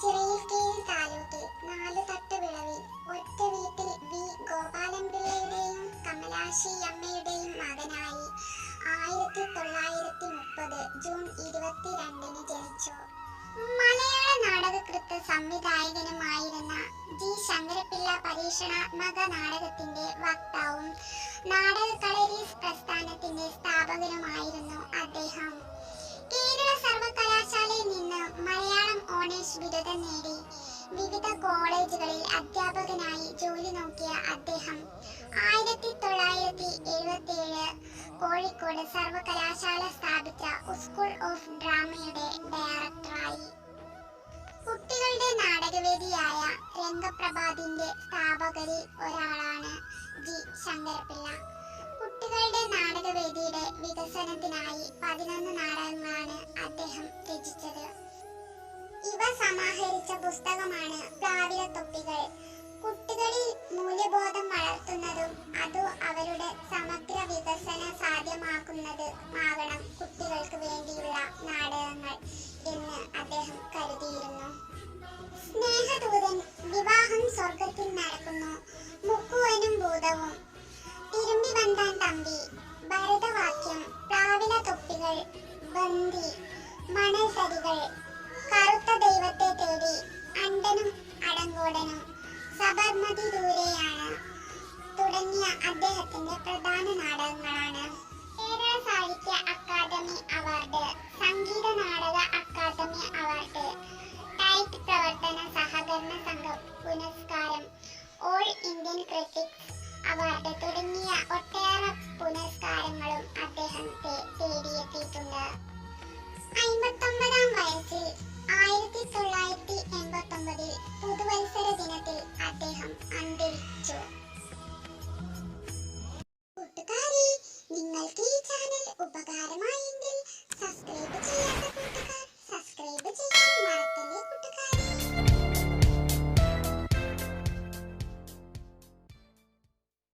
ചിറയിൽക്കീഴ് താലൂക്കിൽ നാലുതട്ട് വിളവിൽ ഒറ്റ വീട്ടിൽ വി. ഗോപാലൻപിള്ളയുടെയും കമലാശി അമ്മയുടെയും മകനായി ആയിരത്തി തൊള്ളായിരത്തി മുപ്പത് ജൂൺ ഇരുപത്തിരണ്ടിന് ജനിച്ചു. മലയാള നാടകകൃത്ത് സംവിധായകനുമായിരുന്ന ജി. ശങ്കരപിള്ള പരീക്ഷണാത്മക നാടകത്തിന്റെ വക്താവും നാടക കളരീസ് പ്രസ്ഥാനത്തിന്റെ സ്ഥാപകനുമായിരുന്നു അദ്ദേഹം വിവിധ കോളേജുകളിൽ അധ്യാപകനായി ജോലി നോക്കിയ അദ്ദേഹം ആയിരത്തി തൊള്ളായിരത്തി എഴുപത്തി ഏഴ് കോഴിക്കോട് സർവകലാശാല സ്ഥാപിച്ച സ്കൂൾ ഓഫ് ഡ്രാമയുടെ ഡയറക്ടറായി. കുട്ടികളുടെ നാടകവേദിയായ രംഗപ്രഭാതിന്റെ സ്ഥാപകരിൽ ഒരാളാണ് ജി. ശങ്കരപിള്ള കുട്ടികളുടെ നാടകവേദിയുടെ വികസനത്തിനായി പതിനൊന്ന് നാടകങ്ങളാണ് അദ്ദേഹം രചിച്ചത്. സമാഹരിച്ച പുസ്തകമാണ് പ്ലാവില തൊപ്പികൾ. കുട്ടികളിൽ മൂല്യബോധം വളർത്തുന്നതും അത് അവരുടെ സമഗ്ര വികസന സാധ്യമാക്കുന്നതുമാകണം കുട്ടികൾക്ക് വേണ്ടിയുള്ള നാടകങ്ങൾ എന്ന് അദ്ദേഹം കരുതിയിരുന്നു. സ്നേഹദൂതൻ വിവാഹം സ്വർഗത്തിൽ നടക്കുന്നു. മുക്കുവനും ഭൂതവും. തിരുമ്പി വന്താൻ തമ്പി. ഭരതവാക്യം പ്ലാവില തൊപ്പികൾ ബന്ദി മണൽത്തരികൾ കറുത്ത ദൈവത്തെ തേടി അണ്ടനും അടങ്കോടനും സബർമതി ദൂരെയാണ്. തുടങ്ങിയ അദ്ദേഹത്തിന്റെ പ്രധാന നാടകങ്ങളാണ്. കേരള സാഹിത്യ academy award Sangeetha Nataka academy award tight പ്രവർത്തന സഹകരണ സംഘം പുരസ്കാരം ഓൾ ഇന്ത്യൻ ക്രിറ്റിക്സ് അവാർഡ് തുടങ്ങിയ ഒട്ടേറെ പുരസ്കാരങ്ങളും അദ്ദേഹത്തെ തേടിയെത്തിയിട്ടുണ്ട്. അമ്പത്തൊമ്പതാം വയസ്സിൽ